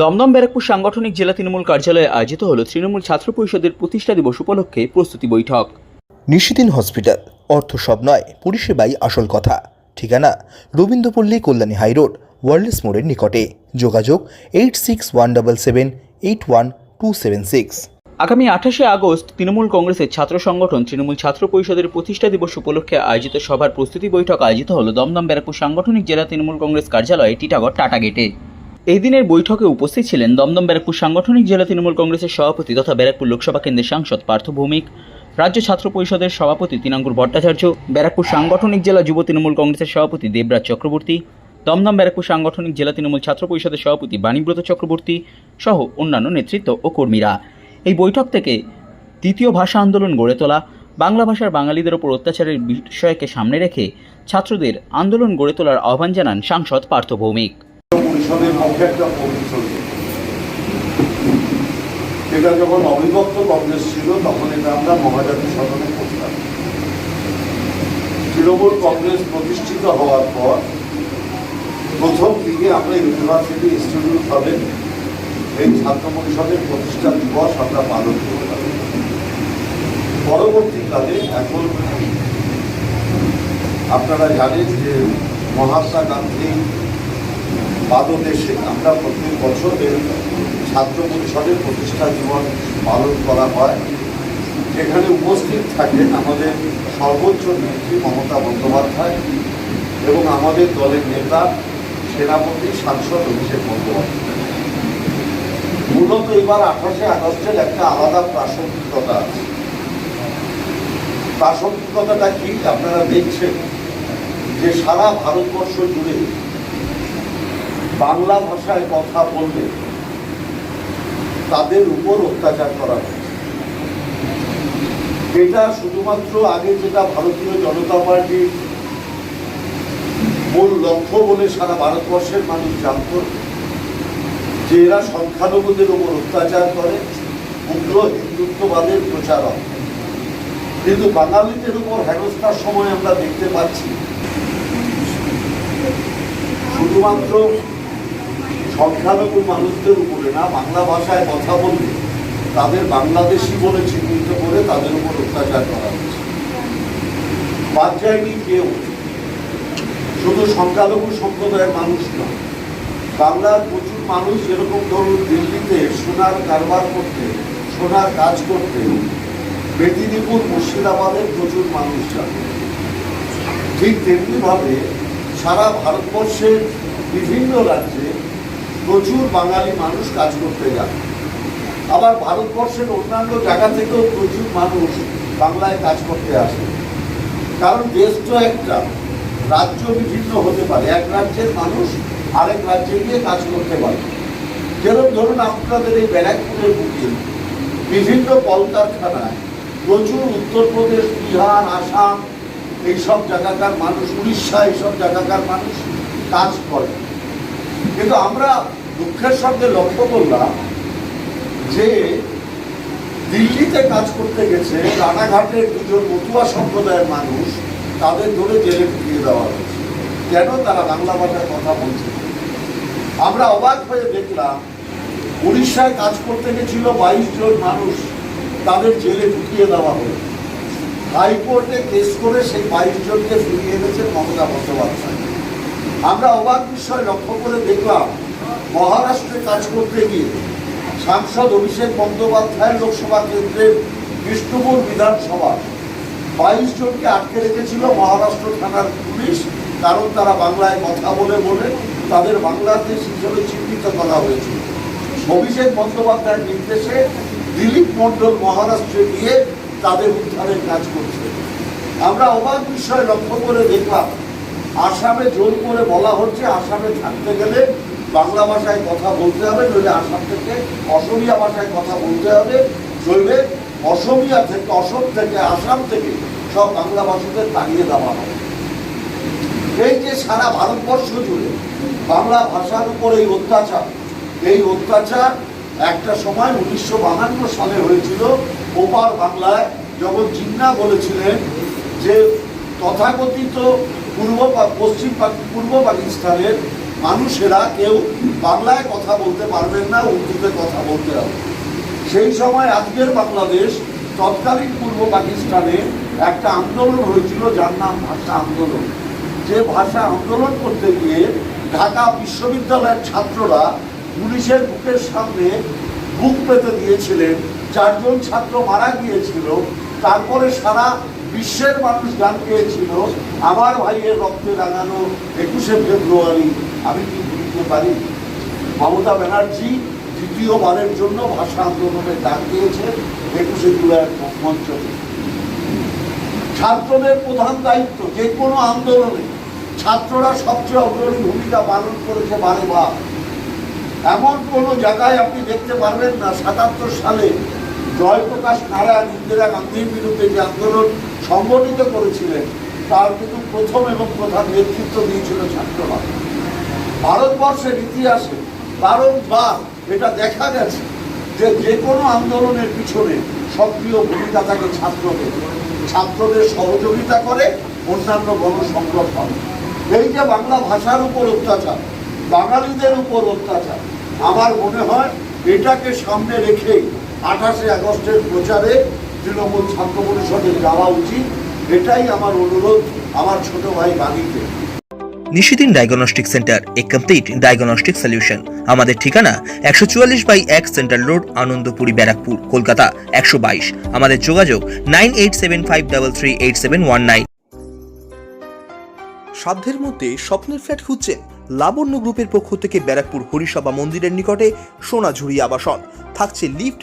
দমদম ব্যারাকপুর সাংগঠনিক জেলা তৃণমূল কার্যালয়ে আয়োজিত হল তৃণমূল ছাত্র পরিষদের প্রতিষ্ঠা দিবস উপলক্ষে প্রস্তুতি বৈঠক। নিশিদিন হসপিটাল অর্থ সব নয় পরিষেবাই আসল কথা। ঠিকানা রবীন্দ্রপল্লী কল্যাণী হাইরোড ওয়ার্ল্ডস মোড়ের নিকটে। যোগাযোগ eight six one double seven eight one two seven six. আগামী আঠাশে আগস্ট তৃণমূল কংগ্রেসের ছাত্র সংগঠন তৃণমূল ছাত্র পরিষদের প্রতিষ্ঠা দিবস উপলক্ষে আয়োজিত সভার প্রস্তুতি বৈঠক আয়োজিত হল দমদম ব্যারাকপুর সাংগঠনিক জেলা তৃণমূল কংগ্রেস কার্যালয়ে টিটাগড় টাটা গেটে। এই দিনের বৈঠকে উপস্থিত ছিলেন দমদম ব্যারাকপুর সাংগঠনিক জেলা তৃণমূল কংগ্রেসের সভাপতি তথা ব্যারাকপুর লোকসভা কেন্দ্রের সাংসদ পার্থ ভৌমিক, রাজ্য ছাত্র পরিষদের সভাপতি তিনাঙ্কুর ভট্টাচার্য, ব্যারাকপুর সাংগঠনিক জেলা যুব তৃণমূল কংগ্রেসের সভাপতি দেবরাজ চক্রবর্তী, দমদম ব্যারাকপুর সাংগঠনিক জেলা তৃণমূল ছাত্র পরিষদের সভাপতি বাণীব্রত চক্রবর্তী সহ অন্যান্য নেতৃত্ব ও কর্মীরা। এই বৈঠক থেকে দ্বিতীয় ভাষা আন্দোলন গড়ে তোলা, বাংলা ভাষার বাঙালিদের ওপর অত্যাচারের বিষয়কে সামনে রেখে ছাত্রদের আন্দোলন গড়ে তোলার আহ্বান জানান সাংসদ পার্থ ভৌমিক। একটা পরিষদ এটা যখন অবিভক্ত কংগ্রেস ছিল, তখন এটা আমরা মহাজাতি সদনে করতাম। তৃণমূল কংগ্রেস প্রতিষ্ঠিত হওয়ার পর প্রথম দিকে আমরা ইউনিভার্সিটি ইনস্টিটিউট হবে এই ছাত্র পরিষদের প্রতিষ্ঠা দিবস আমরা পালন করতাম। পরবর্তীকালে এখন আপনারা জানেন যে মহাত্মা গান্ধী পাদদেশে আমরা প্রত্যেক বছর ছাত্র পরিষদের প্রতিষ্ঠা জীবন পালন করা হয়। যেখানে উপস্থিত থাকেন আমাদের সর্বোচ্চ নেত্রী মমতা বন্দ্যোপাধ্যায় এবং আমাদের দলের নেতা, সেনাপতি, সাংসদ অভিষেক বন্দ্যোপাধ্যায়। মূলত এবার আঠাশে আগস্টের একটা আলাদা প্রাসঙ্গিকতা আছে। প্রাসঙ্গিকতাটা কি? আপনারা দেখছেন যে সারা ভারতবর্ষ জুড়ে বাংলা ভাষায় কথা বললে তাদের উপর অত্যাচার করা হচ্ছে এটা শুধুমাত্র আগে যেটা ভারতীয় জনতা পার্টির মূল লক্ষ্য বলে সারা ভারতবর্ষের মানুষ জানত, যে এরা সংখ্যালঘুদের উপর অত্যাচার করে, উগ্র হিন্দুত্ববাদের প্রচারক কিন্তু বাঙালিদের উপর হেনস্থার সময় আমরা দেখতে পাচ্ছি, শুধুমাত্র সংখ্যালঘু মানুষদের উপরে না, বাংলা ভাষায় কথা বললে তাদের বাংলাদেশি বলে চিহ্নিত করে তাদের উপর অত্যাচার করা হচ্ছে। বাদ যায়নি কেউ। শুধু সংখ্যালঘু সম্প্রদায়ের মানুষ নয় বাংলার প্রচুর মানুষ যেরকম ধরুন দিল্লিতে সোনার কারবার করতে, সোনার কাজ করতে, মেদিনীপুর মুর্শিদাবাদের প্রচুর মানুষ যান। ঠিক তেমনিভাবে সারা ভারতবর্ষের বিভিন্ন রাজ্যে প্রচুর বাঙালি মানুষ কাজ করতে যান। আবার ভারতবর্ষের অন্যান্য জায়গা থেকেও প্রচুর মানুষ বাংলায় কাজ করতে আসে। কারণ দেশ তো একটা, রাজ্য বিভিন্ন হতে পারে। এক রাজ্যের মানুষ আরেক রাজ্যে গিয়ে কাজ করতে পারে। যেরকম ধরুন আপনাদের এই ব্যারাকপুরের বুকে, বিভিন্ন কলকারখানায় প্রচুর উত্তরপ্রদেশ, বিহার, আসাম, এইসব জায়গাকার মানুষ, উড়িষ্যা, এইসব জায়গাকার মানুষ কাজ করে। কিন্তু আমরা দুঃখের সঙ্গে লক্ষ্য করলাম যে দিল্লিতে কাজ করতে গেছে, রানাঘাটের দুজন মতুয়া সম্প্রদায়ের মানুষ, তাদের ধরে জেলে ঢুকিয়ে দেওয়া হয়েছে। কেন তারা বাংলা ভাষায় কথা বলছে আমরা অবাক হয়ে দেখলাম, উড়িষ্যায় কাজ করতে গেছিল বাইশ জন মানুষ, তাদের জেলে ঢুকিয়ে দেওয়া হয়েছে হাইকোর্টে কেস করে সেই বাইশ জনকে ফিরিয়ে এনেছে মমতা বন্দ্যোপাধ্যায়। আমরা অবাক বিষয় লক্ষ্য করে দেখলাম মহারাষ্ট্রে কাজ করতে গিয়ে সাংসদ অভিষেক বন্দ্যোপাধ্যায়ের লোকসভা কেন্দ্রের বিষ্ণুপুর বিধানসভা। বাইশ জনকে আটকে রেখেছিল মহারাষ্ট্র থানার পুলিশ, কারণ তারা বাংলায় কথা বলে বলে তাদের বাংলাদেশ হিসেবে চিহ্নিত করা হয়েছিল অভিষেক বন্দ্যোপাধ্যায়ের নির্দেশে দিলীপ মণ্ডল মহারাষ্ট্রে গিয়ে তাদের উদ্ধারের কাজ করছে। আমরা অবাক বিষয় লক্ষ্য করে দেখলাম, আসামে জোর করে বলা হচ্ছে আসামে থাকতে গেলে বাংলা ভাষায় কথা বলতে হবে, নইলে আসাম থেকে অসমীয়া ভাষায় কথা বলতে হবে, নইলে অসমীয়া থেকে, অসম থেকে, আসাম থেকে সব বাংলা ভাষাদের তাড়িয়ে দেওয়া হবে। এই যে সারা ভারতবর্ষ জুড়ে বাংলা ভাষার উপর এই অত্যাচার এই অত্যাচার একটা সময় উনিশশো বাহান্ন সালে হয়েছিল, ওপার বাংলায় যখন জিন্না বলেছিলেন যে তথাকথিত পূর্ব পশ্চিম পূর্ব পাকিস্তানের মানুষেরা কেউ বাংলায় কথা বলতে পারবেন না, উর্দুতে কথা বলতে হবে। সেই সময় আজকের বাংলাদেশ, তৎকালীন পূর্ব পাকিস্তানে একটা আন্দোলন হয়েছিল, যার নাম ভাষা আন্দোলন। যে ভাষা আন্দোলন করতে গিয়ে ঢাকা বিশ্ববিদ্যালয়ের ছাত্ররা পুলিশের বুকের সামনে বুক পেতে দিয়েছিলেন, চারজন ছাত্র মারা গিয়েছিল, তারপরে সারা বিশ্বের মানুষ গান পেয়েছিল আমার ভাইয়ের রক্তে রাঙানো একুশে ফেব্রুয়ারি। আমি কি ভুলতে পারি? মমতা ব্যানার্জি দ্বিতীয়বারের জন্য ভাষা আন্দোলনের ডাক দিয়েছে একুশে জুলাইয়ের মঞ্চ। ছাত্রদের প্রধান দায়িত্ব যে কোনো আন্দোলনে ছাত্ররা সবচেয়ে অগ্রণী ভূমিকা পালন করেছে বারে বার। এমন কোনো জায়গায় আপনি দেখতে পারবেন না, সাতাত্তর সালে জয়প্রকাশ নারায়ণ ইন্দিরা গান্ধীর বিরুদ্ধে যে আন্দোলন সংগঠিত করেছিলেন, তার কিন্তু প্রথম এবং প্রধান নেতৃত্ব দিয়েছিল ছাত্ররা। ভারতবর্ষের ইতিহাসে বারংবার এটা দেখা গেছে যে যে কোনো আন্দোলনের পিছনে সক্রিয় ভূমিকা থাকে ছাত্রদের। ছাত্রদের সহযোগিতা করে অন্যান্য গণসংগঠন এই যে বাংলা ভাষার উপর অত্যাচার, বাঙালিদের উপর অত্যাচার, আমার মনে হয় এটাকে সামনে রেখেই আঠাশে আগস্টের প্রচারে তৃণমূল ছাত্র পরিষদের যাওয়া উচিত এটাই আমার অনুরোধ আমার ছোট ভাই বাণীকে Nishidin diagnostic centre a complete diagnostic solution. আমাদের ঠিকানা একশো চুয়াল্লিশ বাই এক সেন্ট্রাল রোড আনন্দপুরি ব্যারাকপুর কলকাতা একশো বাইশ। আমাদের যোগাযোগ nine eight seven five double three eight seven one nine. সাধ্যের মধ্যে স্বপ্নের ফ্ল্যাট খুঁজছেন লাবণ্য গ্রুপের পক্ষ থেকে ব্যারাকপুর হরিসভা মন্দিরের নিকটে সোনাঝুরি আবাসন। থাকছে lift